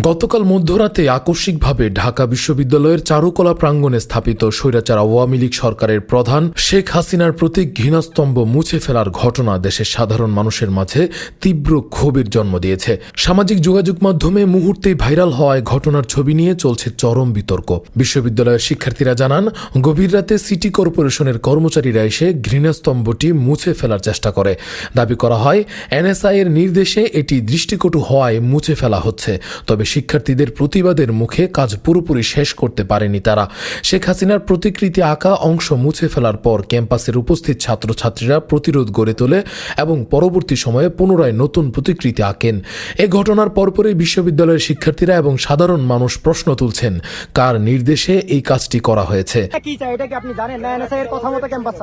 গতকাল মধ্যরাতে আকস্মিকভাবে ঢাকা বিশ্ববিদ্যালয়ের চারুকলা প্রাঙ্গণে স্থাপিত স্বৈরাচার আওয়ামী লীগ সরকারের প্রধান শেখ হাসিনার প্রতি ঘৃণাস্তম্ভ মুছে ফেলার ঘটনা দেশের সাধারণ মানুষের মাঝে তীব্র ক্ষোভের জন্ম দিয়েছে। সামাজিক যোগাযোগ মাধ্যমে মুহূর্তেই ভাইরাল হওয়ায় ঘটনার ছবি নিয়ে চলছে চরম বিতর্ক। বিশ্ববিদ্যালয়ের শিক্ষার্থীরা জানান, গভীর রাতে সিটি কর্পোরেশনের কর্মচারীরা এসে ঘৃণাস্তম্ভটি মুছে ফেলার চেষ্টা করে। দাবি করা হয় এনএসআই এর নির্দেশে এটি দৃষ্টিকটু হওয়ায় মুছে ফেলা হচ্ছে। তবে শিক্ষার্থীদের প্রতিবাদের মুখে কাজ পুরোপুরি শেষ করতে পারেনি তারা। শেখ হাসিনার প্রতিকৃতি আঁকা অংশ মুছে ফেলার পর ক্যাম্পাসের উপস্থিত ছাত্রছাত্রীরা প্রতিরোধ গড়ে তোলে এবং পরবর্তী সময়ে পুনরায় নতুন প্রতিকৃতি আঁকেন। এ ঘটনার পরপরই বিশ্ববিদ্যালয়ের শিক্ষার্থীরা এবং সাধারণ মানুষ প্রশ্ন তুলছেন কার নির্দেশে এই কাজটি করা হয়েছে? কি চায় এটা কি আপনি জানেন? না এনএসআই এর কথা মতো ক্যাম্পাস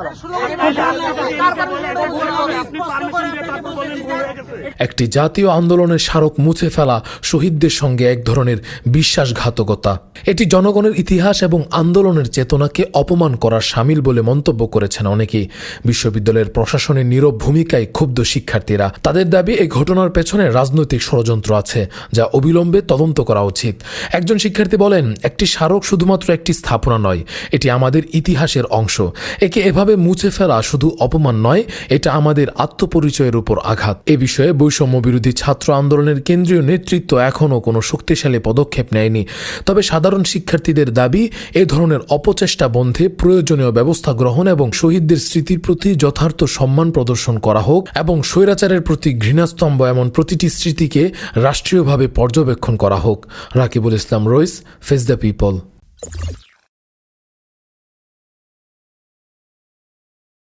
একটি জাতীয় আন্দোলনের স্মারক মুছে ফেলা শহীদদের সঙ্গে এক ধরনের বিশ্বাসঘাতকতা। এটি জনগণের ইতিহাস এবং আন্দোলনের চেতনাকে অপমান করার সামিল বলে মন্তব্য করেছেন অনেকেই বিশ্ববিদ্যালয়ের প্রশাসনের নীরব ভূমিকায় ক্ষুব্ধ শিক্ষার্থীরা। তাদের দাবি এই ঘটনার পেছনে রাজনৈতিক ষড়যন্ত্র আছে যা অবিলম্বে তদন্ত করা উচিত। একজন শিক্ষার্থী বলেন একটি স্মারক শুধুমাত্র একটি স্থাপনা নয় এটি আমাদের ইতিহাসের অংশ। একে এভাবে মুছে ফেলা শুধু অপমান নয় এটা আমাদের আত্মপরিচয়ের উপর আঘাত। এ বিষয়ে বৈষম্য বিরোধী ছাত্র আন্দোলনের কেন্দ্রীয় নেতৃত্ব এখনও কোনো শক্তিশালী পদক্ষেপ নেয়নি। তবে সাধারণ শিক্ষার্থীদের দাবি, এ ধরনের অপচেষ্টা বন্ধে প্রয়োজনীয় ব্যবস্থা গ্রহণ এবং শহীদদের স্মৃতির প্রতি যথার্থ সম্মান প্রদর্শন করা হোক এবং স্বৈরাচারের প্রতি ঘৃণাস্তম্ভ এমন প্রতিটি স্মৃতিকে রাষ্ট্রীয়ভাবে পর্যবেক্ষণ করা হোক। Rakibul Islam Rais, face the people.